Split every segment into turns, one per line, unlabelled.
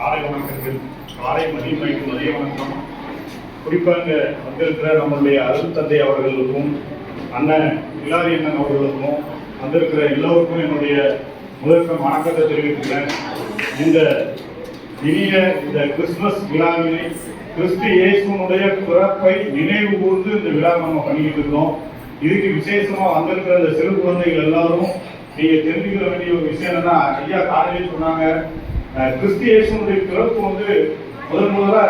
காலை வணக்கங்கள் காலை மதியம் நைட்டு மதிய வணக்கம். குறிப்பாக வந்திருக்கிற நம்மளுடைய அருள் தந்தை அவர்களுக்கும் அண்ணன் இல்லாரி அண்ணன் அவர்களுக்கும் வந்திருக்கிற எல்லோருக்கும் என்னுடைய முதற்க வணக்கத்தை தெரிவிக்கிறேன் இந்த இனிய இந்த கிறிஸ்துமஸ் விழாவினை கிறிஸ்து இயேசுனுடைய பிறப்பை நினைவு கூர்ந்து இந்த விழா நம்ம பண்ணிக்கிட்டு இருக்கோம் இதுக்கு விசேஷமா வந்திருக்கிற இந்த சிறு குழந்தைகள் எல்லாரும் நீங்க தெரிஞ்சுக்கிற வேண்டிய ஒரு விஷயம் என்னன்னா ஐயா காலையிலே சொன்னாங்க அஹ், பிறப்பு வந்து முதன் முதல்ல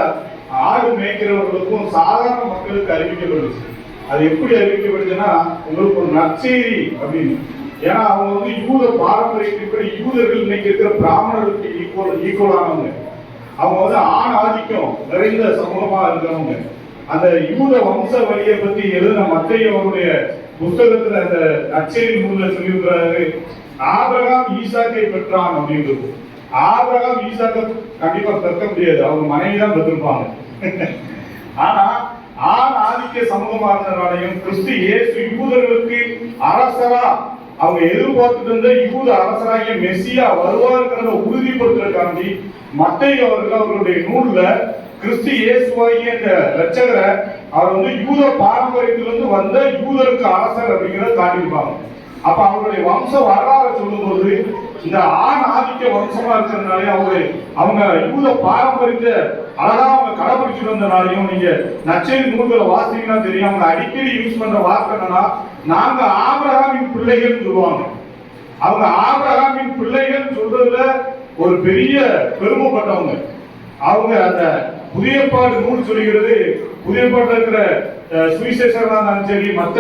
ஆடு மேய்க்கிறவர்களுக்கும் சாதாரண மக்களுக்கு அறிவிக்கப்படுச்சு. அது எப்படி அறிவிக்கப்படுதுன்னா உங்களுக்கு ஒரு நற்செய்தி அப்படின்னு. ஏன்னா அவங்க வந்து யூத பாரம்பரியத்தின்படி யூதர்கள் இன்னைக்கு இருக்கிற பிராமணர்களுக்கு ஈக்குவல் ஈக்குவலானவங்க அவங்க வந்து ஆண் ஆதிக்கம் நிறைந்த சமூகமா இருக்கிறவங்க. அந்த யூத வம்ச வழியை பத்தி எழுதின மத்திய அவருடைய புத்தகத்துல அந்த நற்செய்தி நூலில் சொல்லியிருக்கிறாரு ஆபிரகாம் ஈசாக்கை பெற்றான் அப்படின்றது. ஆபிரகாம் ஈசாக்கை கண்டிப்பா பெற்க முடியாது. அவங்க மனைவி தான் பெற்றிருப்பாங்க. ஆனா ஆண் ஆதிக்க சமூகமா இருந்தனாலையும் கிறிஸ்து இயேசு யூதர்களுக்கு அரசரா அவங்க எதிர்பார்த்துட்டு இருந்த யூத அரசராகிய மெஸ்ஸியா வருவாருங்கிறத உறுதிப்படுத்துறதுக்காண்டி மத்திய அவர்கள் அவர்களுடைய நூல்ல கிறிஸ்து இயேசுவாகிய இந்த ரட்சகரை அவர் வந்து யூத பாரம்பரியத்திலிருந்து வந்த யூதருக்கு அரசர் அப்படிங்கிறத காட்டியிருப்பாங்க. அப்ப அவருடைய வம்ச வரலாறு சொல்லும்போது இந்த ஆண் ஆதிக்க வம்சமா இருக்கிறதுனாலே அவங்க அவங்க யூத பாரம்பரியத்தை அழகா அவங்க கடைபிடிச்சிட்டு வந்தனாலையும் நீங்க நச்சரி நூல்களை வாசிங்கன்னா தெரியும். அவங்க அடிக்கடி யூஸ் பண்ற வார்த்தை என்னன்னா நாங்க ஆபிரகாமின் பிள்ளைகள் சொல்லுவாங்க. அவங்க ஆபிரகாமின் பிள்ளைகள் சொல்றதுல ஒரு பெரிய பெருமைப்பட்டவங்க. அவங்க அந்த புதிய பாடு நூல் சொல்லுகிறது புதிய பாட்டில் இருக்கிற அஹ், இருந்தாலும் சரி மற்ற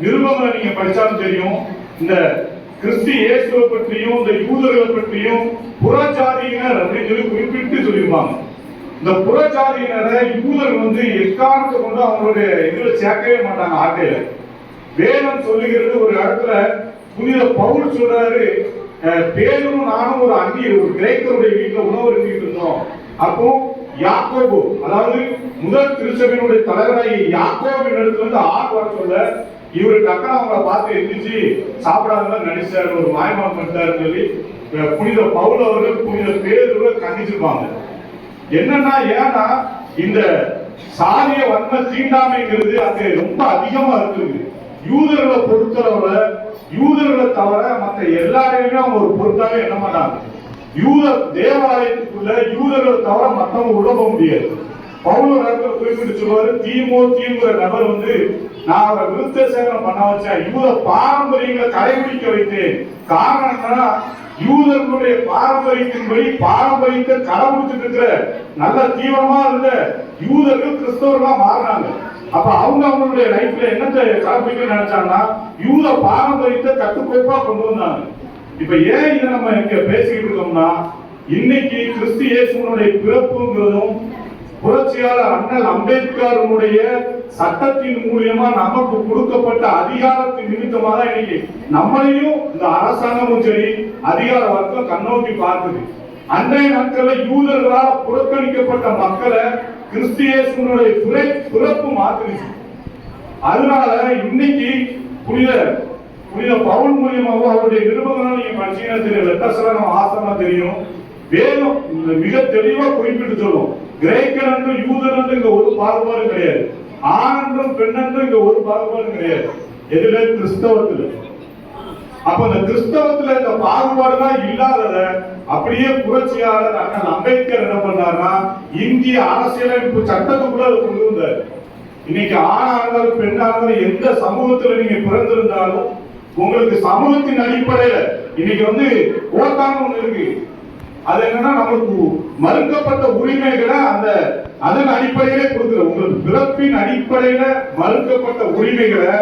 நிருபங்களை நீங்க படிச்சாலும் தெரியும். இந்த கிறிஸ்து இயேசுவை பற்றியும் இந்த யூதர்களை பற்றியும் புறச்சாதியினர் அப்படின்னு சொல்லி குறிப்பிட்டு சொல்லியிருப்பாங்க. இந்த புறச்சாதியினரை யூதர் வந்து எக்காரணத்தை கொண்டு அவங்களுடைய இதுல சேர்க்கவே மாட்டாங்க ஆட்டையில? வேதம் சொல்லுகிறது ஒரு இடத்துல புனித பவுல் சொல்றாரு பேரும் நானும் ஒரு அந்நிய ஒரு கிரேக்கருடைய வீட்டுல உணவு இருந்துட்டு இருந்தோம். அப்போ யாக்கோபு அதாவது முதல் திருச்சபையினுடைய தலைவராகி யாக்கோபின் இடத்துல இருந்து ஆள் வர சொல்ல இவரு டக்குனு அவங்கள பார்த்து எந்திரிச்சு சாப்பிடாத நினைச்சாரு ஒரு மாயமான் பண்ணிட்டாருன்னு சொல்லி புனித பவுல் அவர்கள் புனித பேருகளை கண்டிச்சிருப்பாங்க. என்னன்னா ஏன்னா இந்த சாதிய வன்ம தீண்டாமைங்கிறது அங்க ரொம்ப அதிகமா இருக்குது. யூதர்களை பொறுத்தளவுல யூதர்களை தவிர மற்ற எல்லாரையுமே அவங்க ஒரு பொருட்டாவே என்ன பண்ணாங்க? யூத தேவாலயத்துக்குள்ள யூதர்களை தவிர மற்றவங்க உள்ள போக முடியாது. பவுல் இடத்துல குறிப்பிட்டு சொல்வாரு தீமோ தீங்கிற நபர் வந்து நான் அவரை விருத்த சேகரம் பண்ண வச்சேன். யூத பாரம்பரியங்களை கடைபிடிக்க வைத்தேன். காரணம் என்னன்னா யூதர்களுடைய பாரம்பரியத்தின்படி பாரம்பரியத்தை கடைபிடிச்சிட்டு இருக்கிற நல்ல தீவிரமா இருந்த யூதர்கள் கிறிஸ்தவர்களா மாறினாங்க. அப்ப அவங்க அவங்களுடைய லைஃப்ல என்னத்தை கடைபிடிக்க நினைச்சாங்கன்னா யூத பாரம்பரியத்தை கட்டுக்கோப்பா கொண்டு வந்தாங்க. இப்ப ஏன் இதை நம்ம இங்க பேசிக்கிட்டு இருக்கோம்னா இன்னைக்கு கிறிஸ்து இயேசுனுடைய பிறப்புங்கிறதும் புரட்சியாளர் அண்ணல் அம்பேத்கருடைய சட்டத்தின் மூலியமா நமக்கு கொடுக்கப்பட்ட அதிகாரத்தின் நிமித்தமா தான் இன்னைக்கு நம்மளையும் இந்த அரசாங்கமும் சரி அதிகார வர்க்கம் கண்ணோக்கி பார்க்குது. அன்றைய நாட்கள்ல யூதர்களால் புறக்கணிக்கப்பட்ட மக்களை கிறிஸ்தியேசனுடைய துறை பிறப்பு மாத்துனுச்சு அதனால இன்னைக்கு புனித புனித பவுல் மூலியமாகவும் அவருடைய நிருபங்களும் நீங்க படிச்சீங்கன்னா தெரியும் லெட்டர்ஸ்லாம் ஆசமா தெரியும். வேதம் மிக தெளிவா குறிப்பிட்டு சொல்லுவோம் கிரேக்கன் என்றும் யூதன் இங்க ஒரு பாகுபாடு கிடையாது. ஆண் என்றும் பெண் என்றும் இங்க ஒரு பாகுபாடு கிடையாது. எதுல கிறிஸ்தவத்துல. அப்ப இந்த கிறிஸ்தவத்துல இந்த பாகுபாடுலாம் இல்லாதத அப்படியே புரட்சியாளர் அண்ணல் அம்பேத்கர் என்ன பண்ணாருன்னா இந்திய அரசியலமைப்பு சட்டத்துக்குள்ள கொண்டு வந்தார். இன்னைக்கு ஆணா இருந்தாலும் பெண்ணா இருந்தாலும் எந்த சமூகத்துல நீங்க பிறந்திருந்தாலும் உங்களுக்கு சமூகத்தின் அடிப்படையில இன்னைக்கு வந்து ஓட்டான்னு ஒண்ணு இருக்கு. அது என்னன்னா நம்மளுக்கு மறுக்கப்பட்ட உரிமைகளை அந்த அதன் அடிப்படையிலே கொடுக்குற உங்களுக்கு பிறப்பின் அடிப்படையில மறுக்கப்பட்ட உரிமைகளை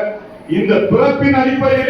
இந்த பிறப்பின் அடிப்படையிலே